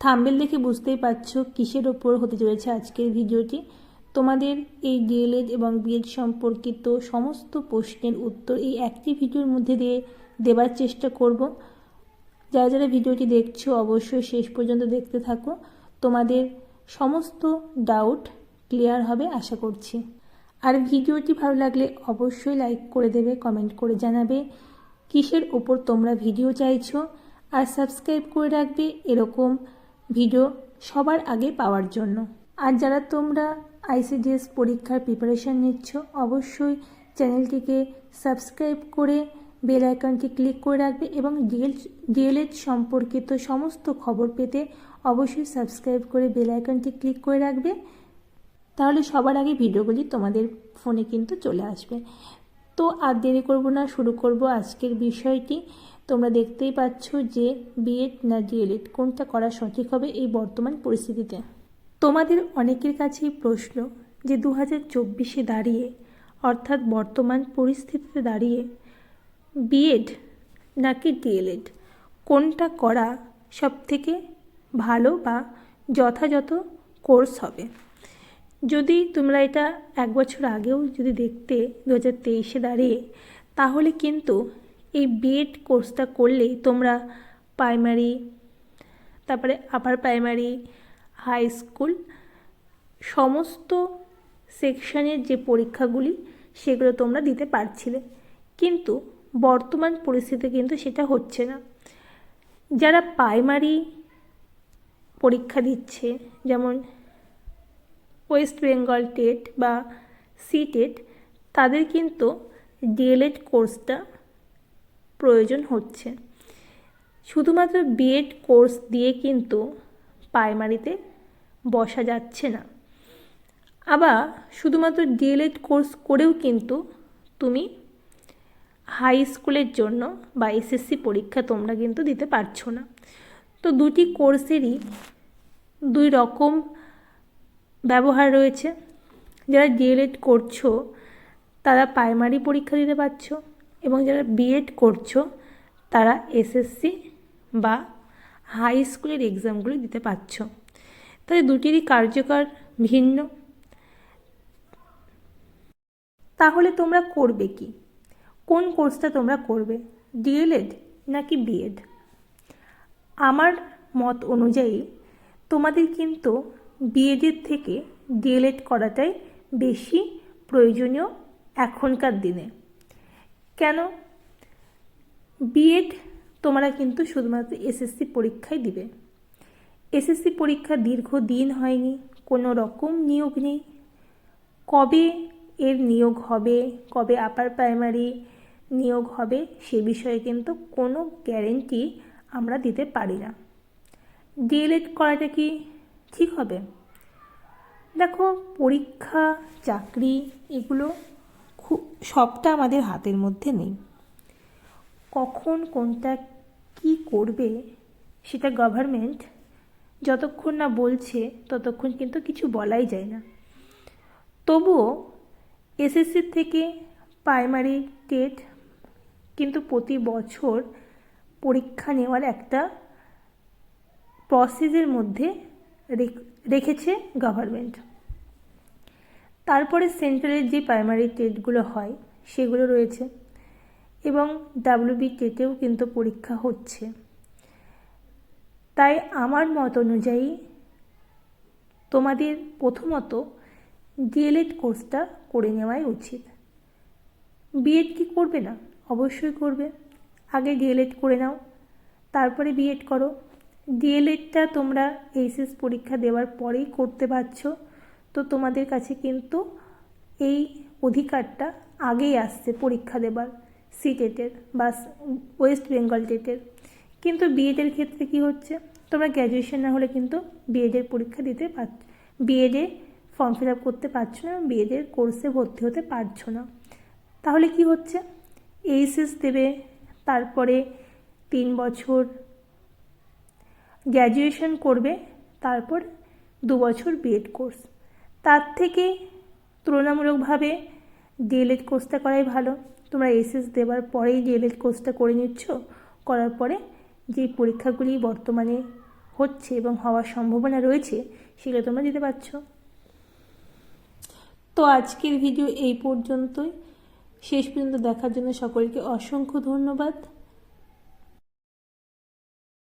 Thumbnail দেখে বুঝতেই পারছ কিসের ওপর হতে চলেছে আজকের ভিডিওটি। তোমাদের এই ডিএলএড এবং বিএড সম্পর্কিত সমস্ত প্রশ্নের উত্তর এই একটি ভিডিওর মধ্যে দিয়ে দেবার চেষ্টা করব। যারা যারা ভিডিওটি দেখছ অবশ্যই শেষ পর্যন্ত দেখতে থাকো। তোমাদের সমস্ত ডাউট ক্লিয়ার হবে আশা করছি। আর ভিডিওটি ভালো লাগলে অবশ্যই লাইক করে দেবে কমেন্ট করে জানাবে কিসের ওপর তোমরা ভিডিও চাইছো। আর সাবস্ক্রাইব করে রাখবে এরকম ভিডিও সবার আগে পাওয়ার জন্য। আর যারা তোমরা আইসিডিএস পরীক্ষার প্রিপারেশান নিচ্ছ, অবশ্যই চ্যানেলটিকে সাবস্ক্রাইব করে বেল আইকনটি ক্লিক করে রাখবে এবং ডিএল ডিএলএড সম্পর্কিত সমস্ত খবর পেতে অবশ্যই সাবস্ক্রাইব করে বেল আইকনটি ক্লিক করে রাখবে। তাহলে সবার আগে ভিডিওগুলি তোমাদের ফোনে কিন্তু চলে আসবে। তো আর দেরি করব না, শুরু করব আজকের বিষয়টি। তোমরা দেখতেই পাচ্ছ যে বিএড না ডিএলএড কোনটা করা সঠিক হবে এই বর্তমান পরিস্থিতিতে। তোমাদের অনেকের কাছেই প্রশ্ন যে দু হাজার চব্বিশে দাঁড়িয়ে, অর্থাৎ বর্তমান পরিস্থিতিতে দাঁড়িয়ে, বিএড নাকি ডিএলএড, কোনটা করা সবথেকে ভালো বা যথাযথ কোর্স হবে? যদি তোমরা এটা এক বছর আগেও যদি দেখতে দু হাজার তেইশে দাঁড়িয়ে, তাহলে কিন্তু এই বিএড কোর্সটা করলেই তোমরা প্রাইমারি তারপরে আপার প্রাইমারি হাই স্কুল সমস্ত সেকশনের যে পরীক্ষাগুলি, সেগুলো তোমরা দিতে পারছিলে। কিন্তু বর্তমান পরিস্থিতিতে কিন্তু সেটা হচ্ছে না। যারা প্রাইমারি পরীক্ষা দিচ্ছে, যেমন ওয়েস্ট বেঙ্গল টেট বা সি টেট তাদের কিন্তু ডিএলএড কোর্সটা প্রয়োজন হচ্ছে। শুধুমাত্র বিএড কোর্স দিয়ে কিন্তু প্রাইমারিতে বসা যাচ্ছে না। আবার শুধুমাত্র ডিএলএড কোর্স করেও কিন্তু তুমি হাই স্কুলের জন্য বা এসএসসি পরীক্ষা তোমরা কিন্তু দিতে পারছ না। তো দুটি কোর্সেরই দুই রকম ব্যবহার রয়েছে। যারা ডিএলএড করছ, তারা প্রাইমারি পরীক্ষা দিতে পারছ। এবং যারা বিএড করছ, তারা এসএসসি বা হাই স্কুলের এক্সামগুলি দিতে পারছ। তাই দুটিরই কার্যকর ভিন্ন। তাহলে তোমরা করবে কি? কোন কোর্সটা তোমরা করবে? ডিএলএড নাকি বিএড আমার মত অনুযায়ী তোমাদের কিন্তু বিএডের থেকে ডিএলএড করাটাই বেশি প্রয়োজনীয় এখনকার দিনে। কেন? বিএড তোমরা কিন্তু শুধুমাত্র এসএসসি পরীক্ষায় দিবে। এসএসসি পরীক্ষা দীর্ঘ দিন হয়নি, কোনো রকম নিয়োগ নেই। কবে এর নিয়োগ হবে, কবে আপার প্রাইমারি নিয়োগ হবে, সে বিষয়ে কিন্তু কোনো গ্যারেন্টি আমরা দিতে পারি না। ডিএলএড করাটা কি ঠিক হবে? দেখো, পরীক্ষা, চাকরি, এগুলো সবটা আমাদের হাতের মধ্যে নেই। কখন কোনটা কি করবে সেটা গভর্নমেন্ট যতক্ষণ না বলছে, ততক্ষণ কিন্তু কিছু বলাই যায় না। তবুও এসএসসির থেকে প্রাইমারি টেট কিন্তু প্রতি বছর পরীক্ষা নেওয়ার একটা প্রসেসের মধ্যে রেখেছে গভর্নমেন্ট তারপরে সেন্ট্রালের যে প্রাইমারি টেটগুলো হয়, সেগুলো রয়েছে এবং ডাব্লিউবি টেটেও কিন্তু পরীক্ষা হচ্ছে। তাই আমার মত অনুযায়ী তোমাদের প্রথমত ডিএলএড কোর্সটা করে নেওয়াই উচিত। বিএড কি করবে না? অবশ্যই করবে। আগে ডিএলএড করে নাও, তারপরে বিএড করো। ডিএলএডটা তোমরা এইচএস পরীক্ষা দেওয়ার পরেই করতে পারছ। তো তোমাদের কাছে কিন্তু এই অধিকারটা আগেই আসছে পরীক্ষা দেবার সি টেটের বা ওয়েস্ট বেঙ্গল টেটের কিন্তু বিএডের ক্ষেত্রে কি হচ্ছে? তোমরা গ্র্যাজুয়েশন না হলে কিন্তু বিএডের পরীক্ষা দিতে পার বিএডে ফর্ম ফিল আপ করতে পারছ না বিএডের কোর্সে ভর্তি হতে পারছ না। তাহলে কি হচ্ছে? এইচএস দেবে, তারপরে তিন বছর গ্র্যাজুয়েশন করবে, তারপর দু বছর বিএড কোর্স তার থেকে তুলনামূলকভাবে ডিএলএড কোর্সটা করাই ভালো। তোমরা এসএস দেওয়ার পরেই ডিএলএড কোর্সটা করে নিচ্ছ। করার পরে যে পরীক্ষাগুলি বর্তমানে হচ্ছে এবং হওয়ার সম্ভাবনা রয়েছে, সেগুলো তোমরা দিতে পারছ। তো আজকের ভিডিও এই পর্যন্তই। শেষ পর্যন্ত দেখার জন্য সকলকে অসংখ্য ধন্যবাদ।